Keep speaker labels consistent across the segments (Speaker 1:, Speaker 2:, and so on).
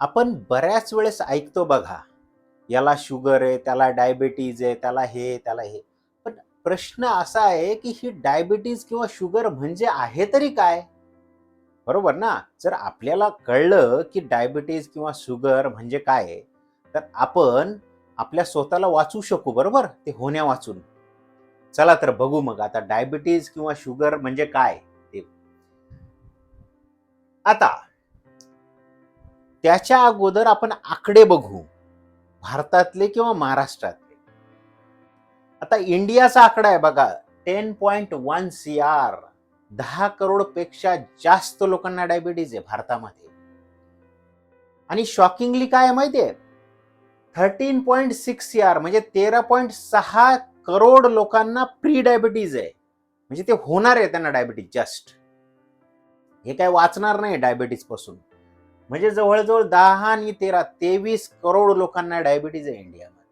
Speaker 1: आपण बऱ्याच वेळेस ऐकतो बघा याला शुगर आहे त्याला डायबिटीज आहे त्याला हे त्याला हे. पण प्रश्न असा आहे की ही डायबिटीज किंवा शुगर म्हणजे आहे तरी काय? बरोबर ना? जर आपल्याला कळलं की डायबिटीज किंवा शुगर म्हणजे काय आहे, तर आपण आपल्या स्वतःला वाचू शकू बरोबर? ते होण्या वाचून. चला तर बघू मग आता डायबिटीज किंवा शुगर म्हणजे काय ते. आता त्याच्या अगोदर आपण आकडे बघू. भारतातले किंवा महाराष्ट्रातले. आता इंडियाचा आकडा आहे बघा ten point one C R दहा करोडपेक्षा जास्त लोकांना डायबिटीज आहे भारतामध्ये. आणि शॉकिंगली काय आहे माहितीये thirteen point six C R म्हणजे तेरा पॉईंट सहा करोड लोकांना प्री डायबिटीज आहे. म्हणजे ते होणार आहे त्यांना डायबिटीज जस्ट हे काय वाचणार नाही डायबिटीजपासून. म्हणजे जवळजवळ दहा आणि तेरा तेवीस करोड लोकांना डायबिटीज आहे इंडियामध्ये.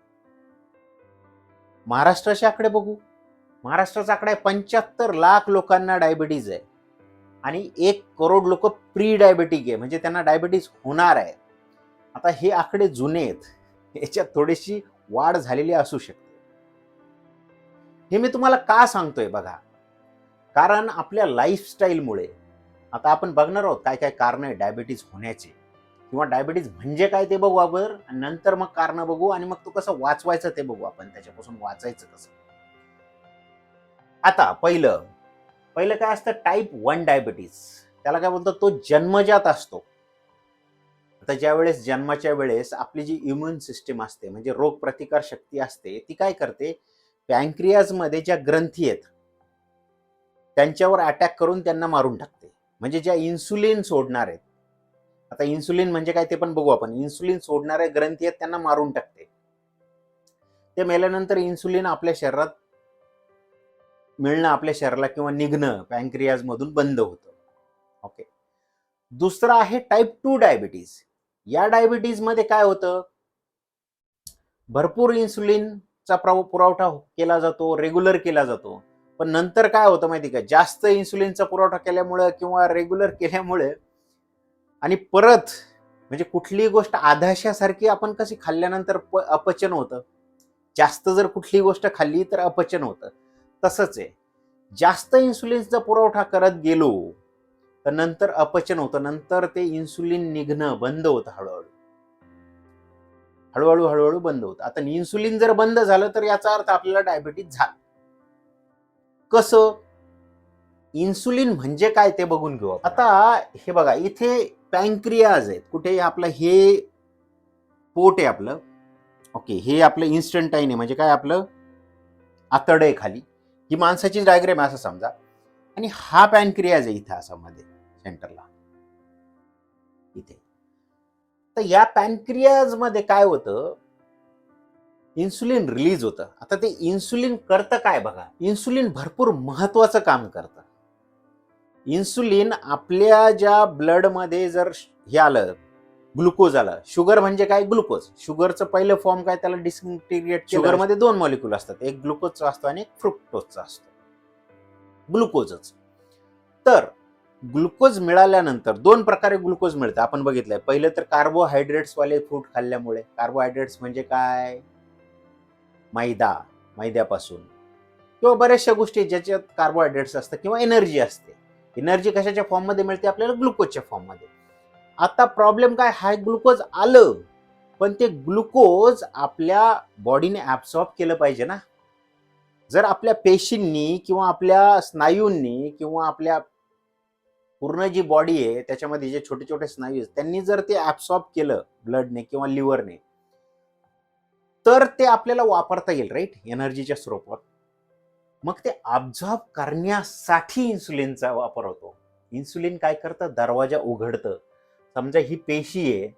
Speaker 1: महाराष्ट्राचे आकडे बघू. महाराष्ट्राचा आकडा आहे पंच्याहत्तर लाख लोकांना डायबिटीज आहे. आणि एक करोड लोक प्री डायबेटिक आहे म्हणजे त्यांना डायबिटीज होणार आहे. आता हे आकडे जुने आहेत. याच्यात थोडीशी वाढ झालेली असू शकते. हे मी तुम्हाला का सांगतोय बघा? कारण आपल्या लाईफस्टाईलमुळे आता आपण बघणार आहोत काय काय कारण आहे डायबिटीज होण्याचे. किंवा डायबिटीज म्हणजे काय ते बघू आपण. नंतर मग कारण बघू आणि मग तो कसं वाचवायचं ते बघू आपण त्याच्यापासून वाचायचं कसं. आता पहिलं पहिलं काय असतं? टाईप वन डायबिटीज त्याला काय बोलतो तो जन्मजात असतो. आता ज्या वेळेस जन्माच्या वेळेस आपली जी इम्युन सिस्टीम असते म्हणजे रोग प्रतिकार शक्ती असते ती काय करते? पॅन्क्रियाजमध्ये ज्या ग्रंथी आहेत त्यांच्यावर अटॅक करून त्यांना मारून टाकते. म्हणजे ज्या इन्सुलिन सोडणार आहेत. आता इन्सुलिन म्हणजे काय ते पण बघू आपण. इन्सुलिन सोडणाऱ्या ग्रंथी आहेत त्यांना मारून टाकते. ते मेल्यानंतर इन्सुलिन आपल्या शरीरात मिळणं आपल्या शरीराला किंवा निघणं पॅन्क्रियाज मधून बंद होतं. ओके दुसरं आहे टाईप टू डायबिटीज या डायबिटीजमध्ये काय होतं? भरपूर इन्सुलिनचा प्रव- पुरवठा केला जातो रेग्युलर केला जातो. पण नंतर काय होतं माहिती का? जास्त इन्सुलिनचा पुरवठा केल्यामुळं किंवा रेग्युलर केल्यामुळे आणि परत म्हणजे कुठलीही गोष्ट आधाशासारखी आपण कशी खाल्ल्यानंतर प- अपचन होतं? जास्त जर कुठलीही गोष्ट खाल्ली तर अपचन होतं. तसंच आहे. जास्त इन्सुलिनचा पुरवठा करत गेलो तर नंतर अपचन होतं. नंतर ते इन्सुलिन निघणं बंद होतं हळूहळू. हळूहळू हळूहळू बंद होतं. आता इन्सुलिन जर बंद झालं तर याचा अर्थ आपल्याला डायबिटीज झाला. कसं? इन्सुलिन म्हणजे काय ते बघून घेऊ आता हे बघा इथे पॅनक्रियाज आहेत. कुठे आपलं हे पोट आहे आपलं. ओके हे आपलं इन्स्टंटाईन आहे. म्हणजे काय आपलं? आतड आहे खाली. ही माणसाची डायग्रेम आहे असं समजा. आणि हा पॅनक्रियाज आहे इथं असं मध्ये सेंटरला. इथे. तर या पॅनक्रियाजमध्ये काय होतं? इन्सुलिन रिलीज होतं. आता ते इन्सुलिन करतं काय बघा? इन्सुलिन भरपूर महत्वाचं काम करतं. इन्सुलिन आपल्या ज्या ब्लडमध्ये जर हे आलं ग्लुकोज आलं शुगर म्हणजे काय? ग्लुकोज शुगरचं पहिलं फॉर्म काय? त्याला डिसइंटिग्रेट शुगरमध्ये दोन मॉलिक्युल असतात. एक ग्लुकोजचा असतो आणि एक फ्रुक्टोजचा असतो. ग्लुकोजच तर ग्लुकोज मिळाल्यानंतर दोन प्रकारे ग्लुकोज मिळतं. आपण बघितलंय. पहिलं तर कार्बोहायड्रेट्स वाले फूड खाल्ल्यामुळे. कार्बोहायड्रेट्स म्हणजे काय? मैदा मैद्यापासून. किंवा बऱ्याचशा गोष्टी ज्याच्यात कार्बोहायड्रेट्स असतात किंवा एनर्जी असते. एनर्जी कशाच्या फॉर्ममध्ये मिळते? आपल्याला ग्लुकोजच्या फॉर्ममध्ये आता प्रॉब्लेम काय? हाय ग्लुकोज आलं पण ते ग्लुकोज आपल्या बॉडीने ॲबसॉर्ब केलं पाहिजे ना. जर आपल्या पेशींनी किंवा आपल्या स्नायूंनी किंवा आपल्या पूर्ण जी बॉडी आहे त्याच्यामध्ये जे छोटे छोटे स्नायू आहेत त्यांनी जर ते ॲबसॉर्ब केलं ब्लडने किंवा लिव्हरने तर ते आपल्याला वापरता येईल राईट एनर्जीच्या स्वरूपात मग ते ऑब्झॉर्ब करण्यासाठी इन्सुलिनचा वापर होतो. इन्सुलिन काय करतं? दरवाजा उघडतं. समजा ही पेशी आहे.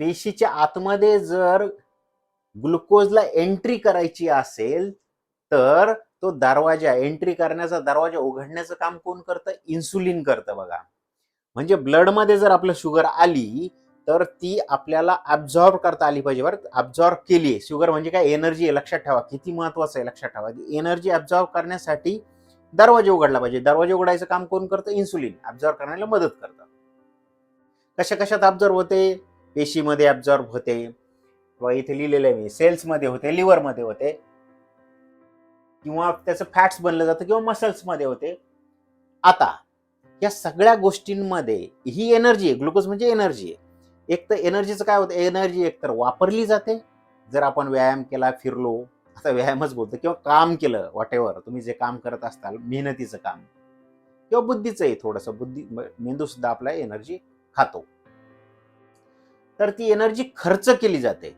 Speaker 1: पेशीच्या आतमध्ये जर ग्लुकोजला एंट्री करायची असेल तर तो दरवाजा एंट्री करण्याचा दरवाजा उघडण्याचं काम कोण करतं? इन्सुलिन करतं बघा. म्हणजे ब्लडमध्ये जर आपलं शुगर आली तर ती आपल्याला ऍब्झॉर्ब करता आली पाहिजे बरं. ऍब्झॉर्ब केली आहे. शुगर म्हणजे काय? एनर्जी आहे. लक्षात ठेवा. किती महत्वाचं आहे? लक्षात ठेवा. एनर्जी ऍब्झॉर्ब करण्यासाठी दरवाजा उघडला पाहिजे. दरवाजा उघडायचं काम कोण करतं? इन्सुलिन ऍब्झॉर्ब करण्याला मदत करतं. कशा कशात ऑब्झर्व होते? पेशीमध्ये ऑब्झर्व होते. किंवा इथे लिहिलेलं आहे मी. सेल्समध्ये होते. लिव्हरमध्ये होते. किंवा त्याचं फॅट्स बनलं जातं किंवा मसल्समध्ये होते. आता या सगळ्या गोष्टींमध्ये ही एनर्जी आहे. ग्लुकोज म्हणजे एनर्जी आहे. एक तर एनर्जीचं काय होतं? एनर्जी एकतर वापरली जाते. जर आपण व्यायाम केला फिरलो आता व्यायामच बोलतो किंवा काम केलं वॉट एव्हर तुम्ही जे काम करत असताल मेहनतीचं काम. किंवा बुद्धीचं आहे थोडंसं बुद्धी मेंदू सुद्धा आपला एनर्जी खातो. तर ती एनर्जी खर्च केली जाते.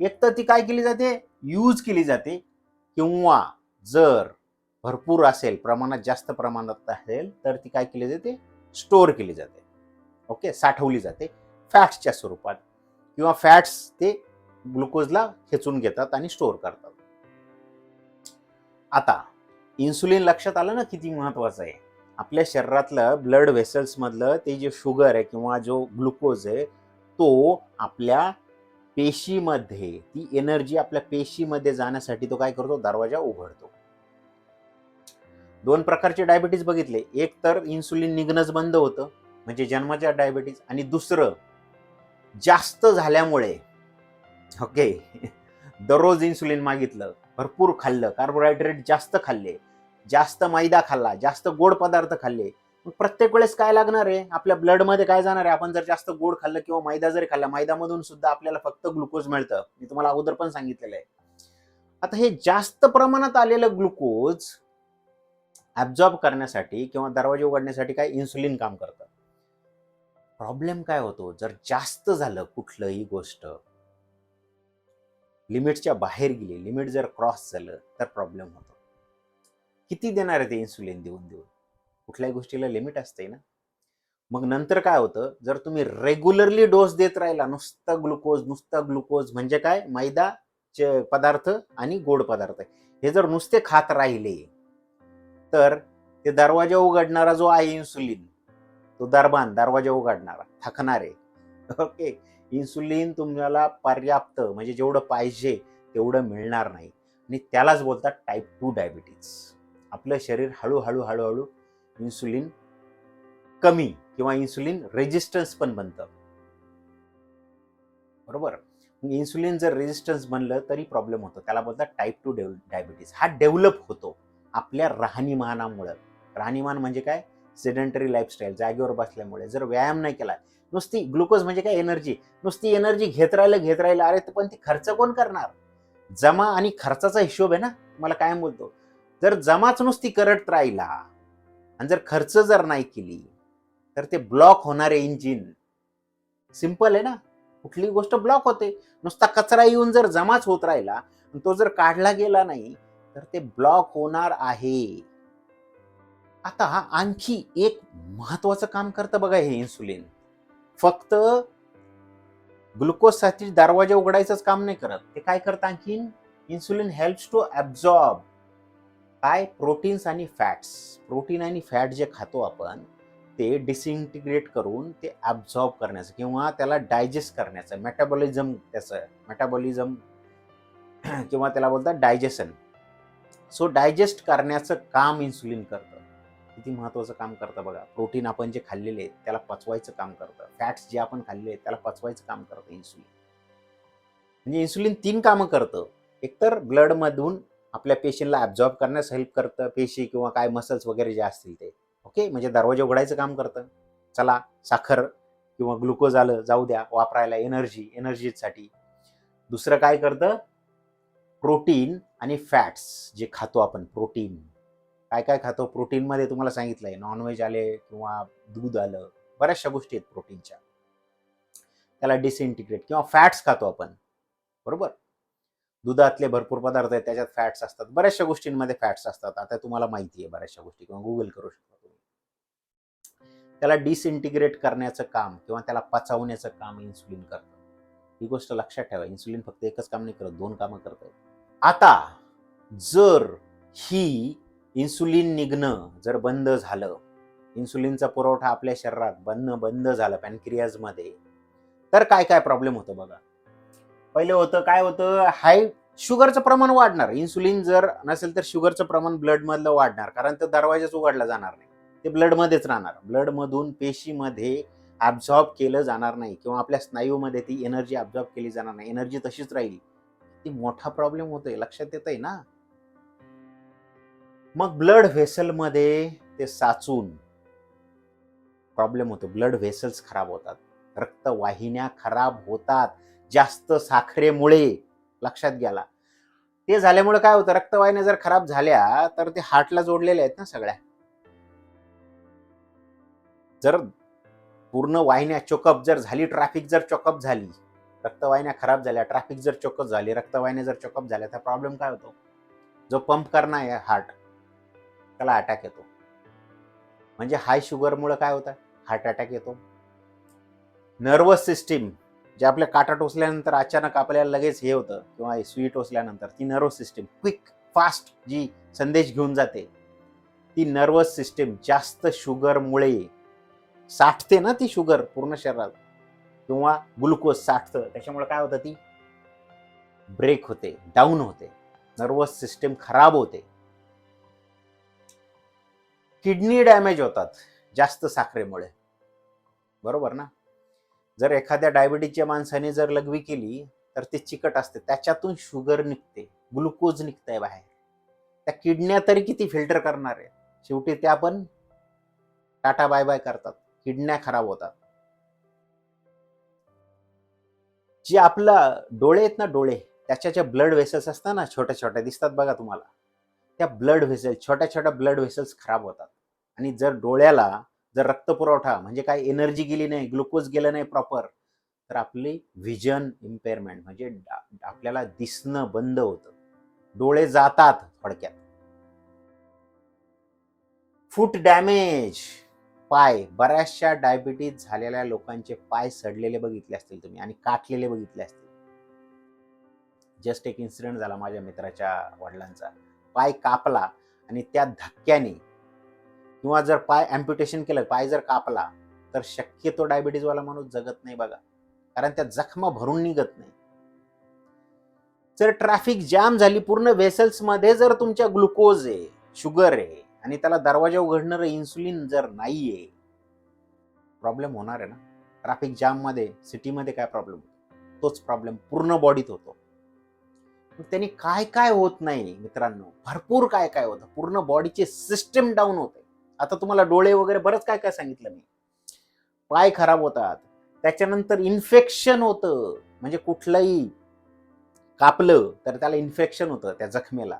Speaker 1: एक तर ती काय केली जाते? यूज केली जाते. किंवा जर भरपूर असेल प्रमाणात जास्त प्रमाणात असेल तर ती काय केली जाते? स्टोअर केली जाते. ओके? साठवली जाते. फॅट्सच्या स्वरूपात किंवा फॅट्स ते ग्लुकोजला खेचून घेतात आणि स्टोअर करतात. आता इन्सुलिन लक्षात आलं ना किती महत्वाचं आहे? आपल्या शरीरातलं ब्लड व्हेसल्समधलं ते जे शुगर आहे किंवा जो ग्लुकोज आहे तो आपल्या पेशीमध्ये ती एनर्जी आपल्या पेशीमध्ये जाण्यासाठी तो काय करतो? दरवाजा उघडतो. दोन प्रकारचे डायबिटीज बघितले. एक तर इन्सुलिन निघणंच बंद होतं म्हणजे जन्माच्या डायबिटीज आणि दुसरं जास्त झाल्यामुळे ओके दररोज इन्सुलिन मागितलं भरपूर खाल्लं कार्बोहायड्रेट जास्त खाल्ले जास्त मैदा खाल्ला जास्त गोड पदार्थ खाल्ले मग प्रत्येक वेळेस काय लागणार आहे? आपल्या ब्लडमध्ये काय जाणार आहे? आपण जर जास्त गोड खाल्लं किंवा मैदा जरी खाल्ला मैदामधून सुद्धा आपल्याला फक्त ग्लुकोज मिळतं. मी तुम्हाला अगोदर पण सांगितलेलं आहे. आता हे जास्त प्रमाणात आलेलं ग्लुकोज ऍब्झॉर्ब करण्यासाठी किंवा दरवाजे उघडण्यासाठी काय इन्सुलिन काम करतं. प्रॉब्लेम काय होतो? जर जास्त झालं कुठलंही गोष्ट लिमिटच्या बाहेर गेली लिमिट जर क्रॉस झालं तर प्रॉब्लेम होतो. किती देणार आहे ते इन्सुलिन देऊन देऊन? कुठल्याही गोष्टीला लिमिट असते ना? मग नंतर काय होतं? जर तुम्ही रेग्युलरली डोस देत राहिला नुसता ग्लुकोज नुसता ग्लुकोज म्हणजे काय? मैदा पदार्थ आणि गोड पदार्थ. हे जर नुसते खात राहिले तर ते दरवाजा उघडणारा जो आहे इन्सुलिन तो दरबान दरवाजा उघडणारा थकणारे. ओके. इन्सुलिन तुम्हाला पर्याप्त म्हणजे जेवढं पाहिजे तेवढं मिळणार नाही. आणि त्यालाच बोलतात टाईप टू डायबिटीज आपलं शरीर हळूहळू हळूहळू इन्सुलिन कमी किंवा इन्सुलिन रेजिस्टन्स पण बनतं. बरोबर? इन्सुलिन जर रेजिस्टन्स बनलं तरी प्रॉब्लेम होतो. त्याला बोलतात टाईप टू डायबिटीज हा डेव्हलप होतो आपल्या राहणीमानामुळं. राहणीमान म्हणजे काय? सेडेंटरी लाईफस्टाईल जागेवर बसल्यामुळे. जर व्यायाम नाही केला नुसती ग्लुकोज म्हणजे काय? एनर्जी नुसती एनर्जी घेत राहिलं घेत राहिलं अरे पण ती खर्च कोण करणार? जमा आणि खर्चाचा हिशोब आहे ना? मला काय बोलतो. जर जमाच नुसती करत राहिला आणि जर खर्च जर नाही केली तर ते ब्लॉक होणारे इंजिन सिंपल आहे ना? कुठली गोष्ट ब्लॉक होते. नुसता कचरा येऊन जर जमाच होत राहिला तो जर काढला गेला नाही तर ते ब्लॉक होणार आहे. आता आणखी एक महत्वाचं काम करतं बघा हे इन्सुलिन फक्त ग्लुकोजसाठी दरवाजा उघडायचंच काम नाही करत. ते काय करतं आणखीन इन्सुलिन हेल्प्स टू ॲब्झॉर्ब काय प्रोटीन्स आणि फॅट्स प्रोटीन आणि फॅट जे खातो आपण ते डिसइंटिग्रेट करून ते ॲब्झॉर्ब करण्याचं किंवा त्याला डायजेस्ट करण्याचं मेटाबॉलिझम त्याचं मेटाबॉलिझम किंवा त्याला बोलतात डायजेशन सो डायजेस्ट करण्याचं काम इन्सुलिन करतं. किती महत्वाचं काम करतं बघा. प्रोटीन आपण जे खाल्लेले आहेत त्याला पचवायचं काम करतं. फॅट्स जे आपण खाल्लेले आहेत त्याला पचवायचं काम करतं इन्सुलिन म्हणजे इन्सुलिन तीन कामं करतं. एकतर ब्लडमधून आपल्या पेशीला ॲब्झॉर्ब करण्यास हेल्प करतं पेशी किंवा काय मसल्स वगैरे जे असतील ते. ओके म्हणजे दरवाजा उघडायचं काम करतं. चला साखर किंवा ग्लुकोज आलं जाऊ द्या वापरायला एनर्जी एनर्जीसाठी दुसरं काय करतं? प्रोटीन आणि फॅट्स जे खातो आपण प्रोटीन. काय काय खातो? प्रोटीनमध्ये तुम्हाला सांगितलंय. नॉनव्हेज आले किंवा दूध आलं बऱ्याचशा गोष्टी आहेत प्रोटीनच्या. त्याला डिसइंटिग्रेट किंवा फॅट्स खातो आपण. बरोबर? दुधातले भरपूर पदार्थ आहेत त्याच्यात फॅट्स असतात. बऱ्याचशा गोष्टींमध्ये फॅट्स असतात. आता तुम्हाला माहिती आहे बऱ्याचशा गोष्टी किंवा गुगल करू शकता तुम्ही. त्याला डिसइंटिग्रेट करण्याचं काम किंवा त्याला पचवण्याचं काम इन्सुलिन करतं. ही गोष्ट लक्षात ठेवा. इन्सुलिन फक्त एकच काम नाही करत दोन कामं करत आता जर ही इन्सुलिन निघणं जर बंद झालं इन्सुलिनचा पुरवठा आपल्या शरीरात बंद बंद झालं पॅनक्रियाजमध्ये तर काय काय प्रॉब्लेम होतो बघा? पहिले होतं काय होतं? हाय शुगरचं प्रमाण वाढणार. इन्सुलिन जर नसेल तर शुगरचं प्रमाण ब्लडमधलं वाढणार कारण तो दरवाजाच उघडला जाणार नाही. ते ब्लडमध्येच राहणार. ब्लडमधून पेशीमध्ये ॲब्झॉर्ब केलं जाणार नाही किंवा आपल्या स्नायूमध्ये ती एनर्जी ॲब्झॉर्ब केली जाणार नाही. एनर्जी तशीच राहील. ती मोठा प्रॉब्लेम होतोय लक्षात येत आहे ना? मग ब्लड व्हेसलमध्ये ते साचून प्रॉब्लेम होतो. ब्लड व्हेसल्स खराब होतात. रक्तवाहिन्या खराब होतात. जास्त साखरेमुळे. लक्षात घ्याला ते झाल्यामुळे काय होतं? रक्तवाहिन्या जर खराब झाल्या तर ते हार्टला जोडलेल्या आहेत ना सगळ्या. जर पूर्ण वाहिन्या चोकअप जर झाली ट्रॅफिक जर चोकअप झाली रक्तवाहिन्या खराब झाल्या ट्रॅफिक जर चोकअप झाली रक्तवाहिन्या जर चोकअप झाल्या तर प्रॉब्लेम काय होतो? जो पंप करणार आहे हार्ट त्याला अटॅक येतो. म्हणजे हाय शुगरमुळं काय होतं? हार्ट अटॅक येतो. नर्वस सिस्टीम जे आपल्या काटा टोचल्यानंतर अचानक आपल्याला लगेच हे होतं किंवा स्वीट टोचल्यानंतर ती नर्वस सिस्टीम क्विक फास्ट जी संदेश घेऊन जाते ती नर्वस सिस्टीम जास्त शुगरमुळे साठते ना ती शुगर पूर्ण शरीरात किंवा ग्लुकोज साठतं त्याच्यामुळे काय होतं ती? ब्रेक होते डाऊन होते. नर्वस सिस्टीम खराब होते. किडनी डॅमेज होतात जास्त साखरेमुळे. बरोबर ना? जर एखाद्या डायबिटीजच्या माणसाने जर लघवी केली तर ते चिकट असते. त्याच्यातून शुगर निघते ग्लुकोज निघतंय बाहेर. त्या किडन्या तरी किती फिल्टर करणार आहे शेवटी त्या पण टाटा बाय बाय करतात. किडन्या खराब होतात. जे आपला डोळे आहेत ना डोळे त्याच्या ज्या ब्लड वेसल्स असतात ना छोट्या छोट्या दिसतात बघा तुम्हाला. त्या ब्लड व्हेसल छोट्या छोट्या ब्लड व्हेसल्स खराब होतात. आणि जर डोळ्याला जर रक्तपुरवठा म्हणजे काय एनर्जी गेली नाही ग्लुकोज गेलं नाही प्रॉपर तर आपली व्हिजन इम्पेअरमेंट म्हणजे आपल्याला दिसणं बंद होतं. डोळे जातात थोडक्यात. फूट डॅमेज पाय. बऱ्याचशा डायबिटीज झालेल्या लोकांचे पाय सडलेले बघितले असतील तुम्ही आणि काटलेले बघितले असतील. जस्ट एक इन्सिडेंट झाला माझ्या मित्राच्या वडिलांचा. पाय कापला आणि त्या धक्क्याने किंवा जर पाय अम्प्युटेशन केलं पाय जर कापला तर शक्यतो डायबिटीजवाला माणूस जगत नाही बघा. कारण त्या जखमा भरून निघत नाही. जर ट्रॅफिक जाम झाली पूर्ण व्हेसल्समध्ये जर तुमच्या ग्लुकोज आहे शुगर आहे आणि त्याला दरवाजा उघडणारं इन्सुलिन जर नाहीये प्रॉब्लेम होणार आहे ना? ट्रॅफिक जाममध्ये सिटीमध्ये काय प्रॉब्लेम होतो? तोच प्रॉब्लेम पूर्ण बॉडीत होतो. त्यांनी काय काय होत नाही मित्रांनो? भरपूर काय काय होतं. पूर्ण बॉडीचे सिस्टम डाऊन होते. आता तुम्हाला डोळे वगैरे बरंच काय काय सांगितलं मी. पाय खराब होतात. त्याच्यानंतर इन्फेक्शन होतं. म्हणजे कुठलंही कापलं तर त्याला इन्फेक्शन होतं त्या जखमेला.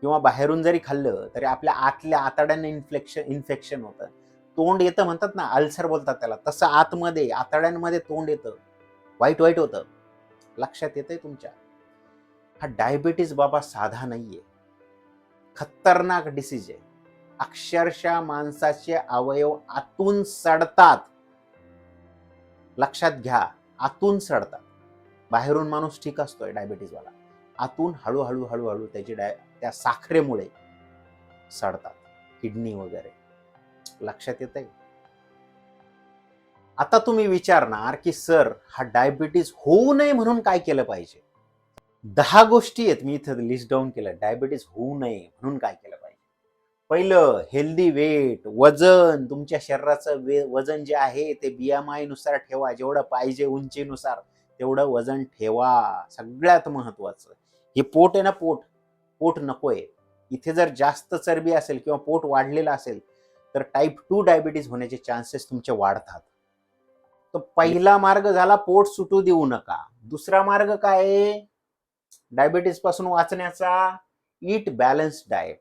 Speaker 1: किंवा बाहेरून जरी खाल्लं तरी आपल्या आतल्या आतड्यांना इन्फेक्शन इन्फेक्शन होतं. तोंड येतं म्हणतात ना अल्सर बोलतात त्याला. तसं आतमध्ये आतड्यांमध्ये तोंड येतं. वाईट वाईट होतं. लक्षात येतंय तुमच्या? हा डायबिटीज बाबा साधा नाहीये. खतरनाक डिसीज आहे. अक्षरशः माणसाचे अवयव आतून सडतात. लक्षात घ्या आतून सडतात. बाहेरून माणूस ठीक असतोय डायबिटीजवाला आतून हळूहळू हळूहळू त्याची डाय त्या साखरेमुळे सडतात. किडनी वगैरे. लक्षात येत आहे आता तुम्ही विचारणार की सर हा डायबिटीज होऊ नये म्हणून काय केलं पाहिजे? दहा गोष्टी आहेत. मी इथं लिस्ट डाऊन केलं डायबिटीज होऊ नये म्हणून काय केलं पाहिजे? पहिलं हेल्दी वेट वजन. तुमच्या शरीराचं वे वजन जे आहे ते बीएमआयनुसार ठेवा. जेवढं पाहिजे उंचीनुसार तेवढं वजन ठेवा. सगळ्यात महत्वाचं. हे पोट आहे ना पोट. पोट नकोय. इथे जर जास्त चरबी असेल किंवा पोट वाढलेलं असेल तर टाईप टू डायबिटीज होण्याचे चान्सेस तुमचे वाढतात. तर पहिला मार्ग झाला पोट सुटू देऊ नका. दुसरा मार्ग काय आहे? डायबिटीजपासून वाचण्याचा ईट बॅलन्स डाएट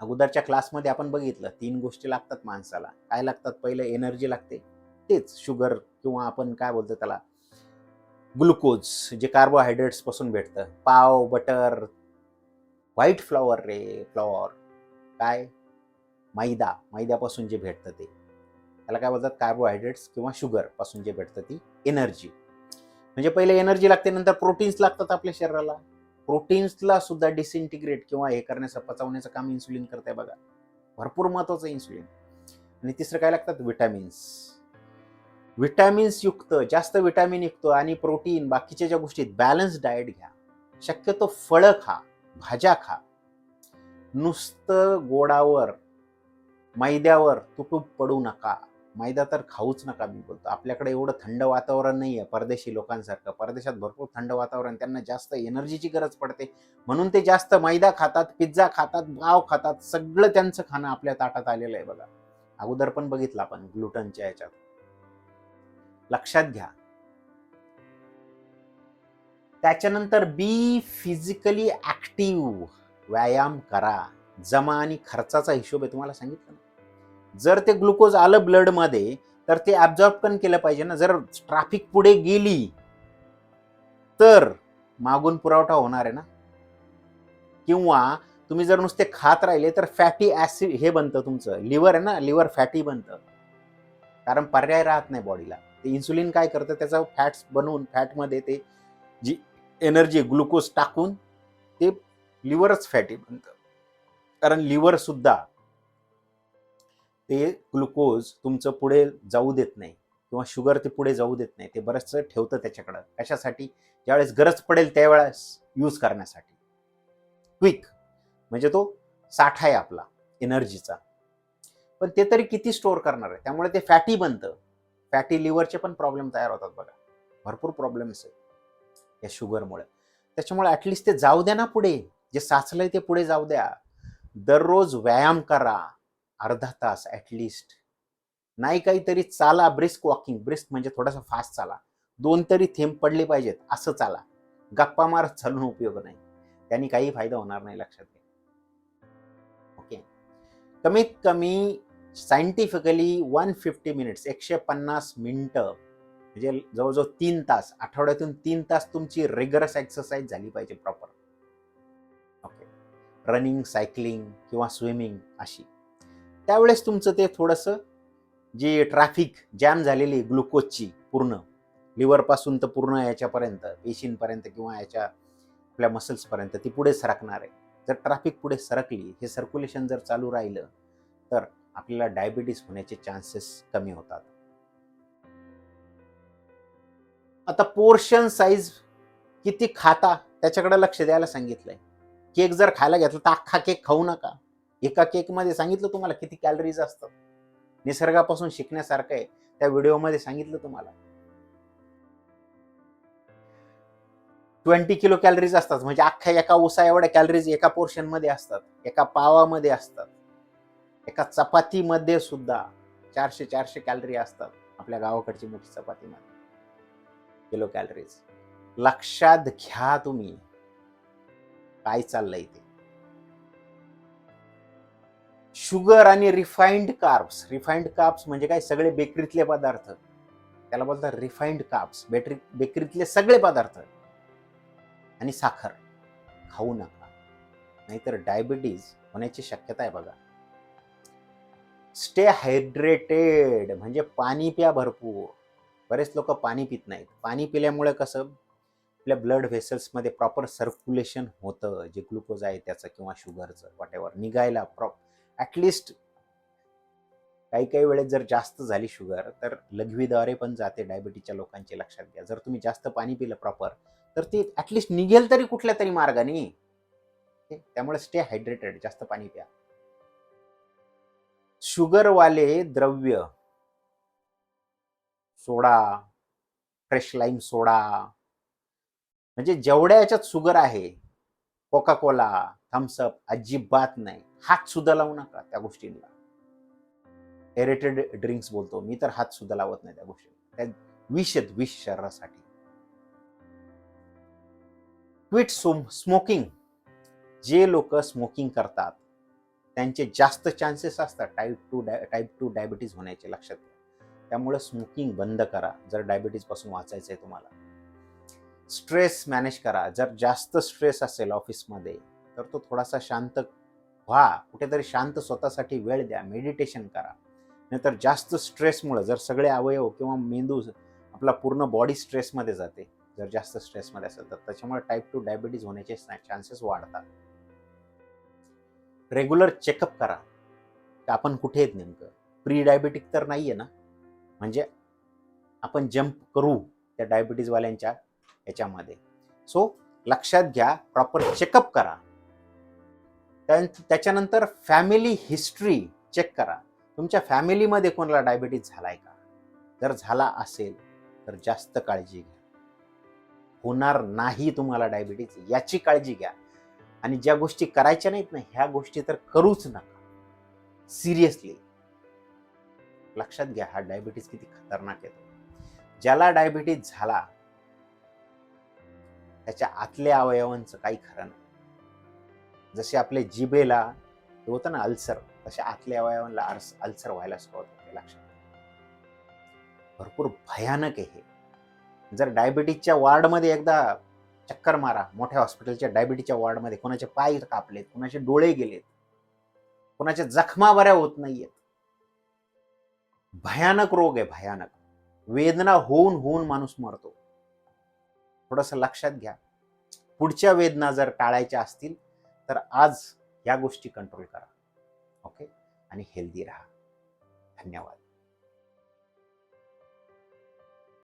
Speaker 1: अगोदरच्या क्लासमध्ये आपण बघितलं तीन गोष्टी लागतात माणसाला. काय लागतात? पहिलं एनर्जी लागते. तेच शुगर किंवा आपण काय बोलतो त्याला? ग्लुकोज जे कार्बोहायड्रेट्सपासून भेटतं. पाव बटर व्हाईट फ्लॉवर रे फ्लॉवर काय? मैदा. मैद्यापासून जे भेटतं ते. त्याला काय बोलतात? कार्बोहायड्रेट्स किंवा शुगरपासून जे भेटतं ती एनर्जी म्हणजे पहिले एनर्जी लागते नंतर प्रोटीन्स लागतात आपल्या शरीराला. प्रोटीन्सला सुद्धा डिसइंटिग्रेट किंवा हे करण्याचं पचवण्याचं काम इन्सुलिन करतंय बघा. भरपूर महत्वाचं इन्सुलिन आणि तिसरं काय लागतात? विटॅमिन्स विटॅमिन्स युक्त जास्त विटॅमिन युक्त आणि प्रोटीन बाकीच्या ज्या गोष्टीत बॅलन्स डाएट घ्या. शक्यतो फळं खा भाज्या खा. नुसतं गोडावर मैद्यावर तुटूप पडू नका. मैदा तर खाऊच नका मी बोलतो. आपल्याकडे एवढं थंड वातावरण नाही आहे परदेशी लोकांसारखं. परदेशात भरपूर थंड वातावरण त्यांना जास्त एनर्जीची गरज पडते. म्हणून ते जास्त मैदा खातात पिझ्झा खातात गाव खातात सगळं त्यांचं खाणं आपल्या ताटात आलेलं आहे बघा. अगोदर पण बघितलं आपण ग्लुटनच्या याच्यात लक्षात घ्या. त्याच्यानंतर बी फिजिकली ऍक्टिव्ह व्यायाम करा. जमा आणि खर्चाचा हिशोब आहे. तुम्हाला सांगितलं जर ते ग्लुकोज आलं ब्लडमध्ये तर ते ॲब्झॉर्ब पण केलं पाहिजे ना. जर ट्रॅफिक पुढे गेली तर मागून पुरवठा होणार आहे ना. किंवा तुम्ही जर नुसते खात राहिले तर फॅटी ॲसिड हे बनतं तुमचं. लिव्हर आहे ना लिव्हर फॅटी बनतं. कारण पर्याय राहत नाही बॉडीला ते इन्सुलिन काय करतं? त्याचा फॅट्स बनवून फॅटमध्ये ते जी एनर्जी ग्लुकोज टाकून ते लिव्हरच फॅटी बनतं. कारण लिव्हरसुद्धा ते ग्लुकोज तुमचं पुढे जाऊ देत नाही. किंवा शुगर ते पुढे जाऊ देत नाही. ते बरंचसं ठेवतं त्याच्याकडं. कशासाठी? ज्यावेळेस गरज पडेल त्यावेळेस यूज करण्यासाठी. क्विक म्हणजे तो साठा आहे आपला एनर्जीचा पण ते तरी किती स्टोअर करणार आहे? त्यामुळे ते फॅटी बनतं. फॅटी लिव्हरचे पण प्रॉब्लेम तयार होतात बघा. भरपूर प्रॉब्लेम्स आहेत या शुगरमुळे त्याच्यामुळे ॲटलिस्ट ते जाऊ द्या ना पुढे. जे साचलंय ते पुढे जाऊ द्या. दररोज व्यायाम करा. अर्धा तास ॲटलिस्ट नाही काहीतरी चाला ब्रिस्क वॉकिंग ब्रिस्क म्हणजे थोडासा फास्ट चाला. दोन तरी थेंब पडले पाहिजेत असं चाला. गप्पा मार चालून उपयोग नाही. त्यांनी काही फायदा होणार नाही लक्षात घ्या. ओके कमीत कमी सायंटिफिकली वन फिफ्टी मिनिट्स एकशे पन्नास मिनटं म्हणजे जवळजवळ तीन तास आठवड्यातून तीन तास तुमची रेगरस एक्सरसाइज झाली पाहिजे प्रॉपर ओके रनिंग सायकलिंग किंवा स्विमिंग अशी. त्यावेळेस तुमचं ते थोडंसं जी ट्रॅफिक जॅम झालेली ग्लुकोजची पूर्ण लिव्हरपासून तर पूर्ण याच्यापर्यंत पेशींपर्यंत किंवा याच्या आपल्या मसल्सपर्यंत ती पुढे सरकणार आहे. जर ट्रॅफिक पुढे सरकली हे सर्क्युलेशन जर चालू राहिलं तर आपल्याला डायबिटीस होण्याचे चान्सेस कमी होतात. आता पोर्शन साईज किती खाता त्याच्याकडे लक्ष द्यायला सांगितलंय. केक जर खायला घेतला तर अख्खा केक खाऊ नका. एका केकमध्ये सांगितलं तुम्हाला किती कॅलरीज असतात? निसर्गापासून शिकण्यासारखं आहे. त्या व्हिडिओमध्ये सांगितलं तुम्हाला. ट्वेंटी किलो कॅलरीज असतात. म्हणजे अख्ख्या एका उसा एवढ्या कॅलरीज एका पोर्शनमध्ये असतात. एका पावामध्ये असतात. एका चपातीमध्ये सुद्धा चारशे चारशे कॅलरी असतात आपल्या गावाकडची मोठी चपातीमध्ये. किलो कॅलरीज लक्षात घ्या तुम्ही. काय चाललंय ते? शुगर आणि रिफाइंड कार्ब्स रिफाइंड कार्ब्स म्हणजे काय? सगळे बेकरीतले पदार्थ. त्याला बोलतात रिफाइंड कार्ब्स बेटरी बेकरीतले सगळे पदार्थ. आणि साखर. खाऊ नका. नाहीतर डायबिटीज होण्याची शक्यता आहे बघा. स्टे हायड्रेटेड म्हणजे पाणी प्या भरपूर. बरेच लोक पाणी पित नाहीत. पाणी पिल्यामुळे कसं? आपल्या ब्लड व्हेसल्समध्ये प्रॉपर सर्क्युलेशन होतं. जे ग्लुकोज आहे त्याचं किंवा शुगरचं वॉटेवर निघायला प्रॉप ॲटलिस्ट काही काही वेळेस जर जास्त झाली शुगर तर लघवीद्वारे पण जाते डायबिटीजच्या लोकांचे लक्षात घ्या. जर तुम्ही जास्त पाणी पिलं प्रॉपर तर ती ॲटलिस्ट निघेल तरी कुठल्या तरी मार्गाने. त्यामुळे स्टे हायड्रेटेड जास्त पाणी प्या. शुगरवाले द्रव्य सोडा फ्रेश लाईम सोडा. म्हणजे जेवढ्या याच्यात शुगर आहे कोका कोला थम्सअप अजिबात नाही. हात सुद्धा लावू नका त्या गोष्टींना. एरेटेड ड्रिंक्स बोलतो मी तर हात सुद्धा लावत नाही त्या गोष्टी त्या विष आहेत विष शरीरासाठी. क्विट स्मोकिंग जे लोक स्मोकिंग करतात त्यांचे जास्त चान्सेस असतात type two type two diabetes होण्याचे लक्षात घ्या. त्यामुळे स्मोकिंग बंद करा. जर डायबिटीजपासून वाचायचं आहे तुम्हाला. स्ट्रेस मॅनेज करा. जर जास्त स्ट्रेस असेल ऑफिसमध्ये तर तो थोडासा शांत व्हा कुठेतरी शांत स्वतःसाठी वेळ द्या मेडिटेशन करा. नाहीतर जास्त स्ट्रेसमुळं जर सगळे अवयव किंवा मेंदू आपला पूर्ण बॉडी स्ट्रेसमध्ये जाते जर जास्त स्ट्रेसमध्ये असेल तर. त्याच्यामुळे टाईप टू डायबिटीज होण्याचे चान्सेस वाढतात. रेग्युलर चेकअप करा. की आपण कुठे आहेत नेमकं? प्री डायबिटिक तर नाही आहे ना? म्हणजे आपण जम्प करू त्या डायबिटीजवाल्यांच्या याच्यामध्ये. सो लक्षात घ्या प्रॉपर चेकअप करा. त्याच्यानंतर फॅमिली हिस्ट्री चेक करा. तुमच्या फॅमिलीमध्ये कोणाला डायबिटीज झालाय का? जर झाला असेल तर जास्त काळजी घ्या. होणार नाही तुम्हाला डायबिटीज याची काळजी घ्या. आणि ज्या गोष्टी करायच्या नाहीत ना ह्या गोष्टी तर करूच नका. सिरियसली लक्षात घ्या हा डायबिटीज किती खतरनाक येतो ज्याला डायबिटीज झाला त्याच्या आतल्या अवयवांचं काही खरं नाही. जसे आपले जिबेला हे होतं ना अल्सर तसे आतल्या अवयवांना अल्सर व्हायला सुरुवात होते लक्षात भरपूर भयानक आहे हे. जर डायबिटीजच्या वार्डमध्ये एकदा चक्कर मारा मोठ्या हॉस्पिटलच्या डायबिटीजच्या वॉर्डमध्ये कोणाचे पाय कापलेत कोणाचे डोळे गेलेत कोणाच्या जखमा बऱ्या होत नाहीयेत. भयानक रोग आहे भयानक. वेदना होऊन होऊन माणूस मरतो. थोडस लक्षात घ्या. पुढच्या वेदना जर टाळायच्या असतील तर आज या गोष्टी कंट्रोल करा. ओके आणि हेल्दी राहा. धन्यवाद.